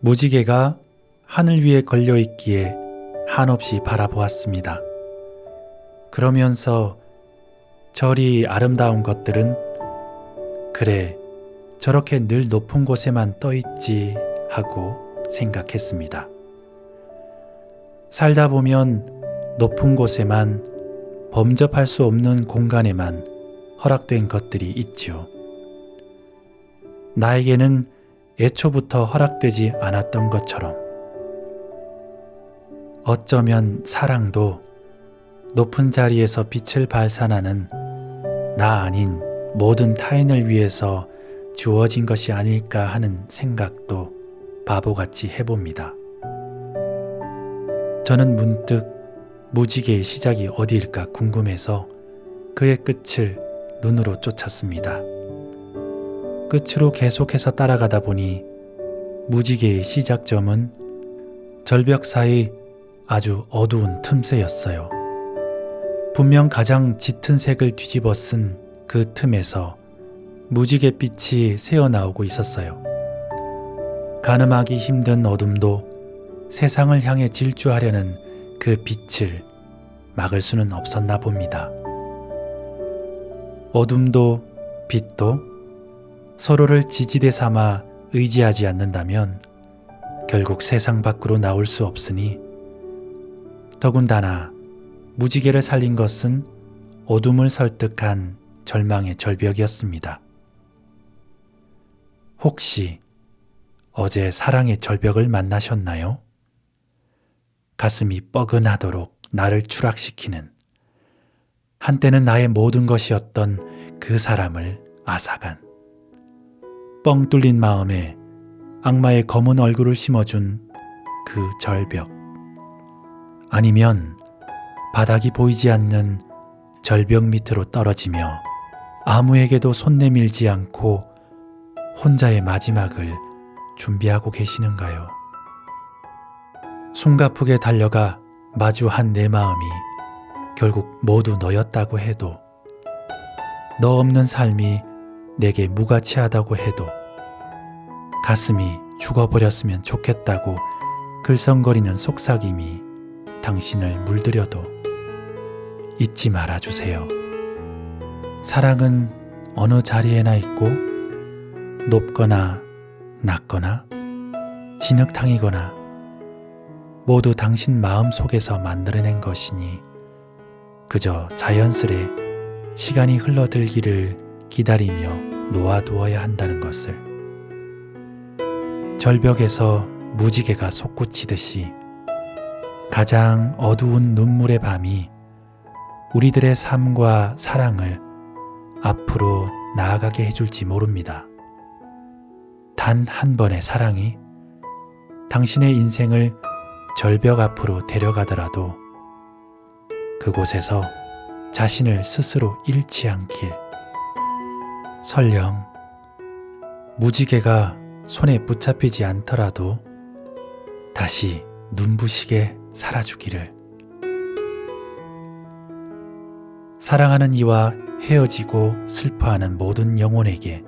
무지개가 하늘 위에 걸려 있기에 한없이 바라보았습니다. 그러면서 저리 아름다운 것들은 그래 저렇게 늘 높은 곳에만 떠 있지 하고 생각했습니다. 살다 보면 높은 곳에만 범접할 수 없는 공간에만 허락된 것들이 있지요. 나에게는 애초부터 허락되지 않았던 것처럼 어쩌면 사랑도 높은 자리에서 빛을 발산하는 나 아닌 모든 타인을 위해서 주어진 것이 아닐까 하는 생각도 바보같이 해봅니다. 저는 문득 무지개의 시작이 어디일까 궁금해서 그의 끝을 눈으로 쫓았습니다. 끝으로 계속해서 따라가다 보니 무지개의 시작점은 절벽 사이 아주 어두운 틈새였어요. 분명 가장 짙은 색을 뒤집어 쓴 그 틈에서 무지갯빛이 새어나오고 있었어요. 가늠하기 힘든 어둠도 세상을 향해 질주하려는 그 빛을 막을 수는 없었나 봅니다. 어둠도 빛도 서로를 지지대 삼아 의지하지 않는다면 결국 세상 밖으로 나올 수 없으니 더군다나 무지개를 살린 것은 어둠을 설득한 절망의 절벽이었습니다. 혹시 어제 사랑의 절벽을 만나셨나요? 가슴이 뻐근하도록 나를 추락시키는 한때는 나의 모든 것이었던 그 사람을 아사간 뻥 뚫린 마음에 악마의 검은 얼굴을 심어준 그 절벽 아니면 바닥이 보이지 않는 절벽 밑으로 떨어지며 아무에게도 손 내밀지 않고 혼자의 마지막을 준비하고 계시는가요? 숨가쁘게 달려가 마주한 내 마음이 결국 모두 너였다고 해도 너 없는 삶이 내게 무가치하다고 해도 가슴이 죽어버렸으면 좋겠다고 글썽거리는 속삭임이 당신을 물들여도 잊지 말아주세요. 사랑은 어느 자리에나 있고 높거나 낮거나 진흙탕이거나 모두 당신 마음 속에서 만들어낸 것이니 그저 자연스레 시간이 흘러들기를 기다리며 놓아두어야 한다는 것을 절벽에서 무지개가 솟구치듯이 가장 어두운 눈물의 밤이 우리들의 삶과 사랑을 앞으로 나아가게 해줄지 모릅니다. 단 한 번의 사랑이 당신의 인생을 절벽 앞으로 데려가더라도 그곳에서 자신을 스스로 잃지 않길. 설령 무지개가 손에 붙잡히지 않더라도 다시 눈부시게 살아주기를. 사랑하는 이와 헤어지고 슬퍼하는 모든 영혼에게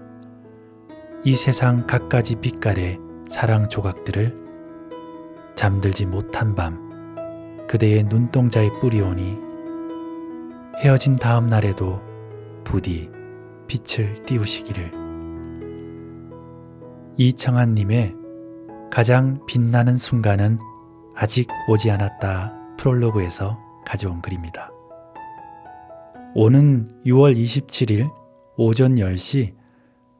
이 세상 갖가지 빛깔의 사랑 조각들을 잠들지 못한 밤 그대의 눈동자에 뿌리오니 헤어진 다음 날에도 부디 빛을 띄우시기를 이청한님의 가장 빛나는 순간은 아직 오지 않았다 프롤로그에서 가져온 글입니다. 오는 6월 27일 오전 10시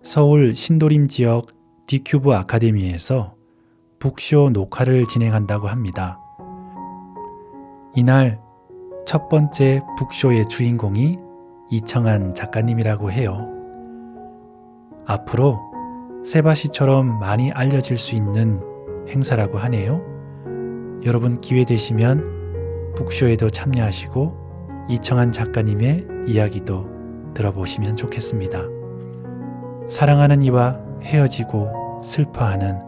서울 신도림 지역 디큐브 아카데미에서 북쇼 녹화를 진행한다고 합니다. 이날 첫 번째 북쇼의 주인공이 이청한 작가님이라고 해요. 앞으로 세바시처럼 많이 알려질 수 있는 행사라고 하네요. 여러분 기회 되시면 북쇼에도 참여하시고 이청한 작가님의 이야기도 들어보시면 좋겠습니다. 사랑하는 이와 헤어지고 슬퍼하는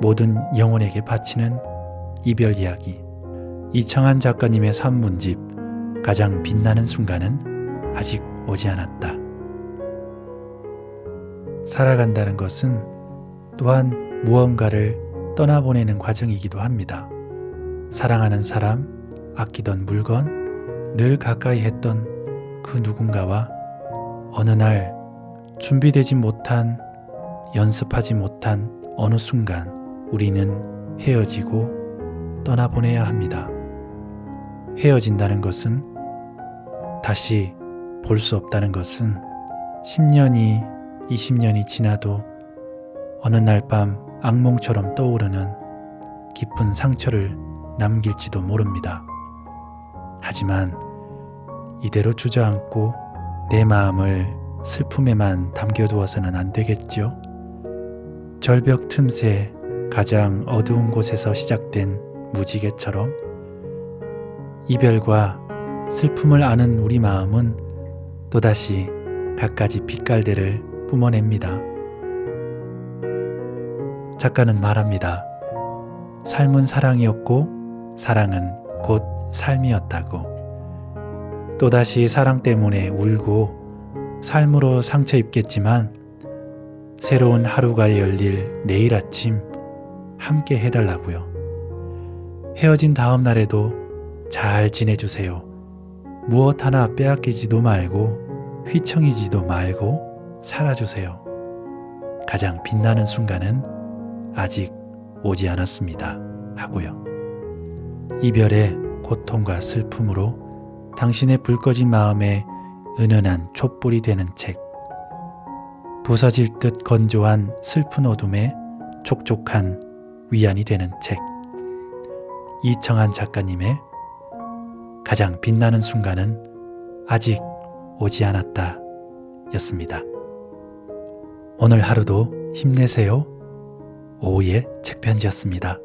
모든 영혼에게 바치는 이별 이야기. 이청한 작가님의 산문집 가장 빛나는 순간은 아직 오지 않았다. 살아간다는 것은 또한 무언가를 떠나보내는 과정이기도 합니다. 사랑하는 사람, 아끼던 물건, 늘 가까이 했던 그 누군가와 어느 날 준비되지 못한, 연습하지 못한 어느 순간 우리는 헤어지고 떠나보내야 합니다. 헤어진다는 것은 다시 볼 수 없다는 것은 10년이, 20년이 지나도 어느 날 밤 악몽처럼 떠오르는 깊은 상처를 남길지도 모릅니다. 하지만 이대로 주저앉고 내 마음을 슬픔에만 담겨두어서는 안 되겠죠. 절벽 틈새 가장 어두운 곳에서 시작된 무지개처럼 이별과 슬픔을 아는 우리 마음은 또다시 갖가지 빛깔들을 뿜어냅니다. 작가는 말합니다. 삶은 사랑이었고 사랑은 곧 삶이었다고. 또다시 사랑 때문에 울고 삶으로 상처 입겠지만 새로운 하루가 열릴 내일 아침 함께 해달라고요. 헤어진 다음 날에도 잘 지내주세요. 무엇 하나 빼앗기지도 말고 휘청이지도 말고 살아주세요. 가장 빛나는 순간은 아직 오지 않았습니다. 하고요. 이별의 고통과 슬픔으로 당신의 불 꺼진 마음에 은은한 촛불이 되는 책. 부서질 듯 건조한 슬픈 어둠에 촉촉한 위안이 되는 책. 이청한 작가님의 가장 빛나는 순간은 아직 오지 않았다 였습니다. 오늘 하루도 힘내세요. 오후의 책편지였습니다.